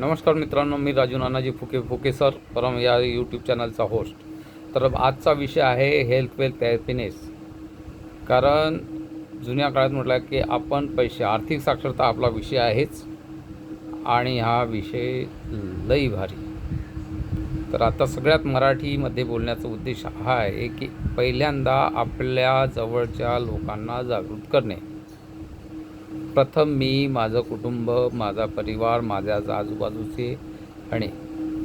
नमस्कार मित्रांनो मी राजू नानाजी फुके फुके सर परम या यूट्यूब चॅनलचा होस्ट तर आजचा विषय आहे हेल्थ वेल्थ हॅपीनेस कारण जुन्या काळात म्हटलं की आपण पैसे आर्थिक साक्षरता आपला विषय आहेच. आणि हा विषय लई भारी. तर आता सगळ्यात मराठीमध्ये बोलण्याचा उद्देश हा आहे की पहिल्यांदा आपल्या जवळच्या लोकांना जागृत करणे. प्रथम मी माझं कुटुंब माझा परिवार माझ्या आजूबाजूचे आणि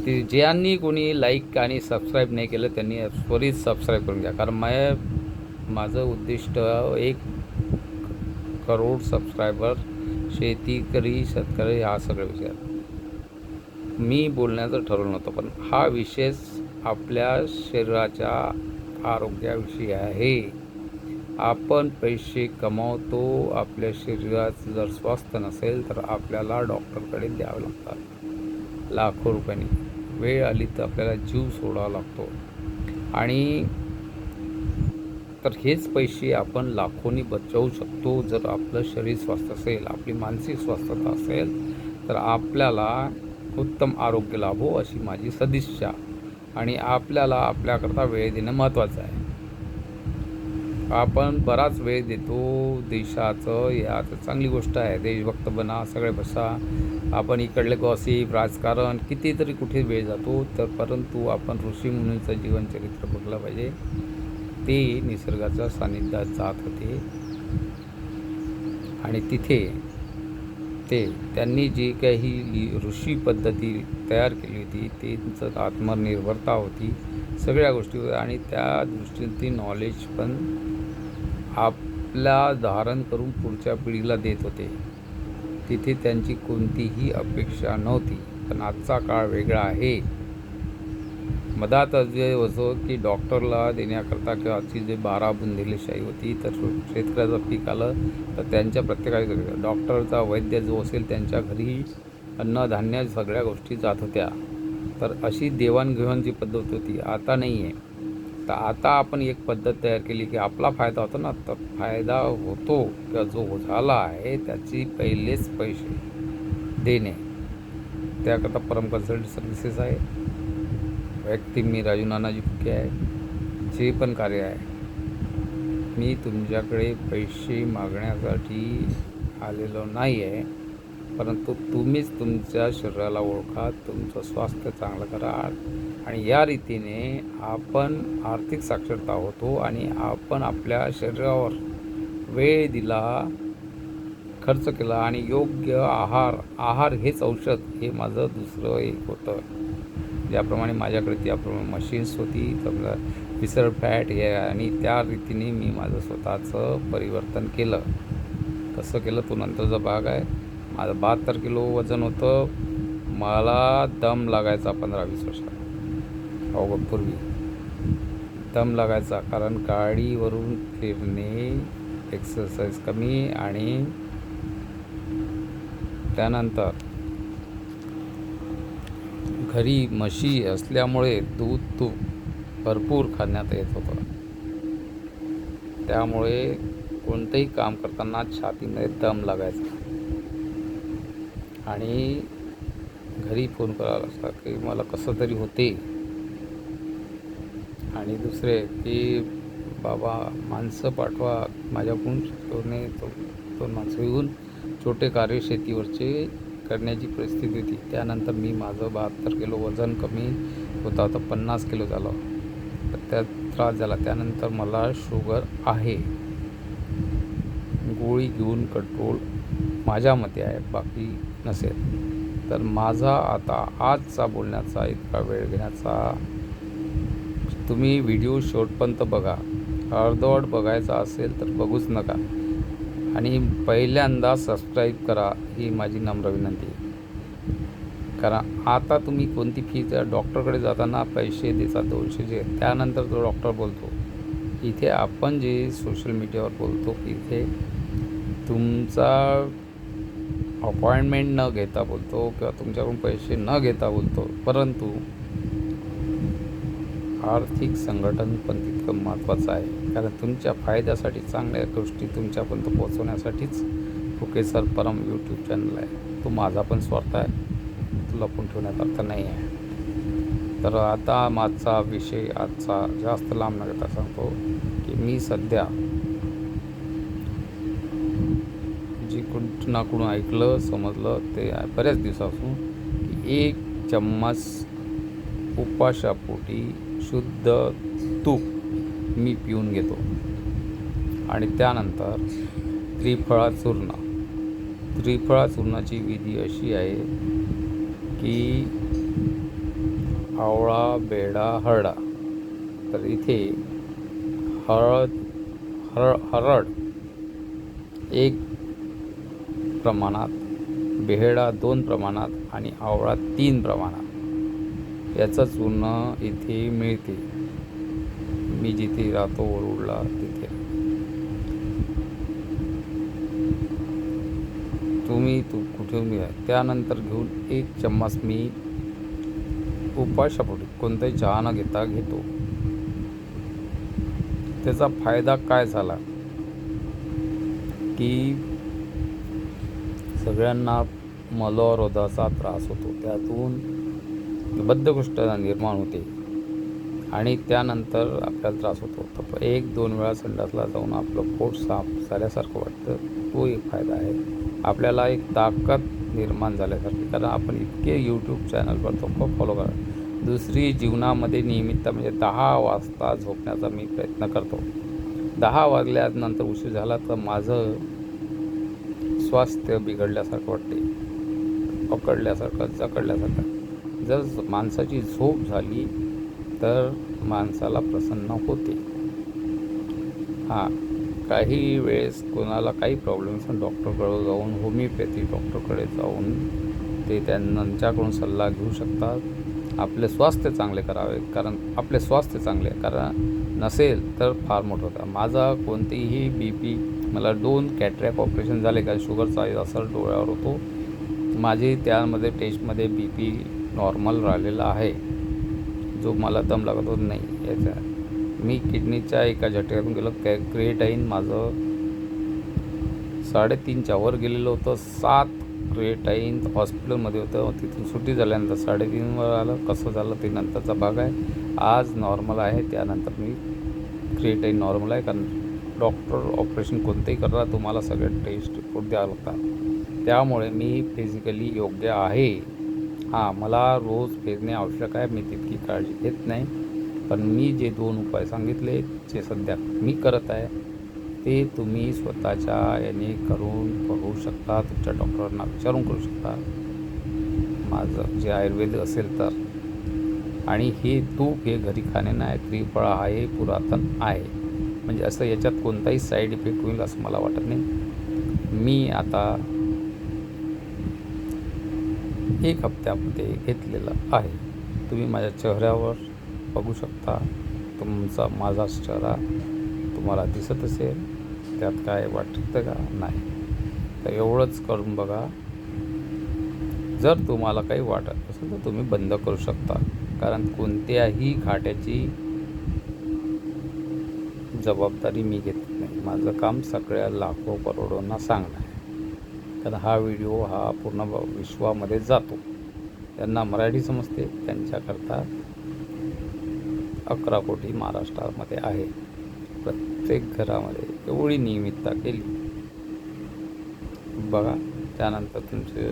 ते ज्यांनी कोणी लाईक आणि सबस्क्राईब नाही केलं त्यांनी त्वरित सबस्क्राईब करून घ्या. कारण मय माझं उद्दिष्ट एक करोड सबस्क्रायबर शेतीकरी शेतकरी हा सगळ्या विषयात मी बोलण्याचं ठरवलं नव्हतं पण हा विशेष आपल्या शरीराच्या आरोग्याविषयी आहे. आपण पैसे कमावतो आपल्या शरीरात जर स्वस्थ नसेल तर आपल्याला डॉक्टरकडे द्यावं लागतात. लाखो रुपयांनी. वेळ आली तर आपल्याला जीव सोडावा लागतो. आणि तर हेच पैसे आपण लाखोनी बचावू शकतो. जर आपलं शरीर स्वस्थ असेल आपली मानसिक स्वस्थता असेल तर आपल्याला उत्तम आरोग्य लाभो अशी माझी सदिच्छा. आणि आपल्याला आपल्याकरता वेळ देणं महत्त्वाचं आहे. आपण बराच वेळ देतो देशाचं. या तर चांगली गोष्ट आहे. देशभक्त बना सगळे बसा. आपण इकडले गॉसिप राजकारण कितीतरी कुठे वेळ जातो तर परंतु आपण ऋषी मुनीचं जीवनचरित्र बघलं पाहिजे. ते निसर्गाच्या सानिध्यात जात होते. आणि तिथे ते त्यांनी जी काही लि- ऋषी पद्धती तयार केली होती त्यांचं आत्मनिर्भरता होती सगळ्या गोष्टी होत्या आणि त्या दृष्टीने ती नॉलेज पण आपला धारण करून पुढच्या पिढीला देत होते. तिथे त्यांची कोणतीही अपेक्षा नव्हती पण आजचा काळ वेगळा आहे. मधात जे होतं की डॉक्टरला देण्याकरता किंवा आजची जे बारा बुंदेलीशाही होती तर शेतकऱ्याचं पीक आलं तर त्यांच्या प्रत्येकाच्या डॉक्टरचा वैद्य जो असेल त्यांच्या घरी अन्नधान्य सगळ्या गोष्टी जात होत्या. तर अशी देवाणघेवाणची पद्धत होती. आता नाही आहे तर आता आपण एक पद्धत तयार केली की आपला फायदा होतो ना तर फायदा होतो किंवा जो झाला आहे त्याची पहिलेच पैसे देणे. त्याकरता परम कन्सल्ट सर्व्हिसेस आहे. व्यक्ती मी राजू नानाजी फुके आहे. जे पण कार्य आहे मी तुमच्याकडे पैसे मागण्यासाठी आलेलो नाही आहे परंतु तुम्हीच तुमच्या शरीराला ओळखा तुमचं स्वास्थ्य चांगलं करा. आणि या रीतीने आपण आर्थिक साक्षरता होतो आणि आपण आपल्या शरीरावर वेळ दिला खर्च केला आणि योग्य आहार आहार हेच औषध हे माझं दुसरं एक होतं. ज्याप्रमाणे माझ्याकडे त्याप्रमाणे मशीन्स होती समजा पिसळ फॅट हे आणि त्या रीतीने मी माझं स्वतःचं परिवर्तन केलं. कसं केलं तो नंतरचा भाग आहे. माझं बहात्तर किलो वजन होतं. मला दम लागायचा पंधरा वीस वर्षात. अवघपूर्वी दम लागायचा कारण गाडीवरून फिरणे एक्सरसाइज कमी आणि त्यानंतर घरी म्हशी असल्यामुळे दूध तूप भरपूर खाण्यात येत होतं. त्यामुळे कोणतंही काम करताना छातीमध्ये दम लागायचा. आणि घरी फोन करावा लागता की मला कसं तरी होते. आणि दुसरे की बाबा माणसं पाठवा माझ्याकडून दोन्ही तो दोन माणसं येऊन छोटे कार्य शेतीवरचे करण्याची परिस्थिती होती. त्यानंतर मी माझं बहात्तर किलो वजन कमी होता आता पन्नास किलो झालं. तर त्यात त्रास झाला. त्यानंतर मला शुगर आहे. गोळी घेऊन कंट्रोल माझ्या मते आहे बाकी नसेल. तर माझा आता आजचा बोलण्याचा इतका वेळ घेण्याचा तुम्ही व्हिडिओ शॉर्टपर्यंत बघा. अर्धवट बघायचा असेल तर बघूच नका. आणि पहिल्यांदा सबस्क्राईब करा ही माझी नम्र विनंती. कारण आता तुम्ही कोणती फी त्या डॉक्टरकडे जाताना पैसे देतात दोनशेचे त्यानंतर तो डॉक्टर बोलतो. इथे आपण जे सोशल मीडियावर बोलतो इथे तुमचा अपॉइंटमेंट न घेता बोलतो किंवा तुमच्याकडून पैसे न घेता बोलतो. परंतु आर्थिक संघटन पण तितकं महत्त्वाचं आहे. कारण तुमच्या फायद्यासाठी चांगल्या गोष्टी तुमच्यापर्यंत पोहोचवण्यासाठीच Phuke sir Param YouTube channel आहे. तो माझा पण स्वार्थ आहे. लपून ठेवण्यात अर्थ नाही आहे. तर आता माझा विषय आजचा जास्त लांब न सांगतो की मी सध्या जी कुठ ना कुठून ऐकलं समजलं ते बऱ्याच दिवसापासून की एक चम्मच उपाशापोटी शुद्ध तूप मी पिऊन घेतो. आणि त्यानंतर त्रिफळा चूर्ण. त्रिफळा चूर्णाची विधी अशी आहे की आवळा बेडा हरडा. तर इथे हळद हर हरड एक प्रमाणात बेहडा दोन प्रमाणात आणि आवळा तीन प्रमाणात. याचं चूर्ण इथे मिळते. मी जिथे राहतो वरुडला तिथे. तुम्ही तू कुठून मिळा त्यानंतर घेऊन एक चम्मच मी उपाशापोटी कोणताही चहा न घेता घेतो. त्याचा फायदा काय झाला? की सगळ्यांना मलरोधाचा त्रास होतो. त्यातून बद्धकोष्ठता निर्माण होते. आणि त्यानंतर आपल्याला त्रास होतो. तर एक दोन वेळा संडासला जाऊन आपलं पोट साफ झाल्यासारखं वाटतं. तो एक फायदा आहे. आपल्याला एक ताकद निर्माण झाल्यासारखी. कारण आपण इतके यूट्यूब चॅनलवर तो फॉलो करा. दुसरी जीवनामध्ये नियमित म्हणजे दहा वाजता झोपण्याचा मी प्रयत्न करतो. दहा वाजल्यानंतर उशीर झाला तर माझं स्वास्थ्य बिघडल्यासारखं वाटते. पकडल्यासारखं जकडल्यासारखं. जर माणसाची झोप झाली तर माणसाला प्रसन्न होते. हां काही वेळेस कोणाला काही प्रॉब्लेम असेल डॉक्टरकडे जाऊन होमिओपॅथी डॉक्टरकडे जाऊन ते त्यांच्याकडून सल्ला घेऊ शकतात. आपले स्वास्थ्य चांगले करावे कारण आपले स्वास्थ्य चांगले कारण नसेल तर फार मोठं होतं. माझा कोणतेही बी पी मला दोन कॅटरॅक ऑपरेशन झाले. का शुगरचा असर डोळ्यावर होतो. माझी त्यामध्ये टेस्टमध्ये बी पी नॉर्मल राहिलेला आहे. जो मला दम लागत होत नाही याचा. मी किडनीच्या एका झटक्यातून गेलो. कॅ क्रिएटाईन माझं साडेतीनच्यावर गेलेलं होतं. सात क्रिएटाईन हॉस्पिटलमध्ये होतं. तिथून सुट्टी झाल्यानंतर साडेतीनवर आलं. कसं झालं ते नंतरचा भाग आहे. आज नॉर्मल आहे. त्यानंतर मी क्रिएटाईन नॉर्मल आहे. कारण डॉक्टर ऑपरेशन कोणतंही करा तुम्हाला सगळे टेस्ट रिपोर्ट द्यावं लागतात. त्यामुळे मी फिजिकली योग्य आहे. हां मला रोज फिरणे आवश्यक आहे मी तितकी काळजी घेत नाही. पण मी जे दोन उपाय सांगितले जे सध्या मी करत आहे ते तुम्ही स्वतःच्या याने करून बघू शकता तुमच्या डॉक्टरांना विचारून करू शकता. माझं जे आयुर्वेद असेल तर. आणि हे तूप हे घरी खाणे नाही त्रिफळा आहे पुरातन आहे. म्हणजे असं याच्यात कोणताही साईड इफेक्ट होईल असं मला वाटत नाही. मी आता एक हप्त्यामध्ये घेतलेलं आहे. तुम्ही माझ्या चेहऱ्यावर बघू शकता. तुमचा माझा चेहरा तुम्हाला दिसत असेल. त्यात काय वाटतं का? नाही. तर एवढंच करून बघा. जर तुम्हाला काही वाटत असेल तर तुम्ही बंद करू शकता. कारण कोणत्याही घाट्याची जबाबदारी मी घेत नाही. माझं काम सगळ्या लाखो करोडोंना सांगणं कारण हा व्हिडिओ हा पूर्ण विश्वामध्ये जातो. त्यांना मराठी समजते त्यांच्याकरता अकरा कोटी महाराष्ट्रामध्ये आहे. प्रत्येक घरामध्ये एवढी नियमितता केली. बघा त्यानंतर तुमचे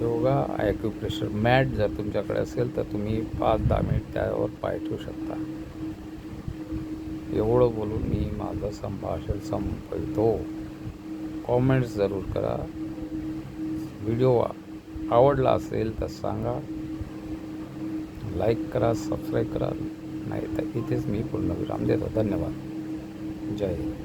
योगा ॲक्युप्रेशर मॅट जर तुमच्याकडे असेल तर तुम्ही पाच दहा मिनिट त्यावर पाय ठेवू शकता. एवढं बोलून मी माझं संभाषण संपवतो. कॉमेंट्स जरूर करा. व्हिडिओ आवडला असेल तर सांगा. लाईक करा सबस्क्राईब करा. नाही तर इथेच मी पूर्ण विराम देतो. धन्यवाद. जय हिंद.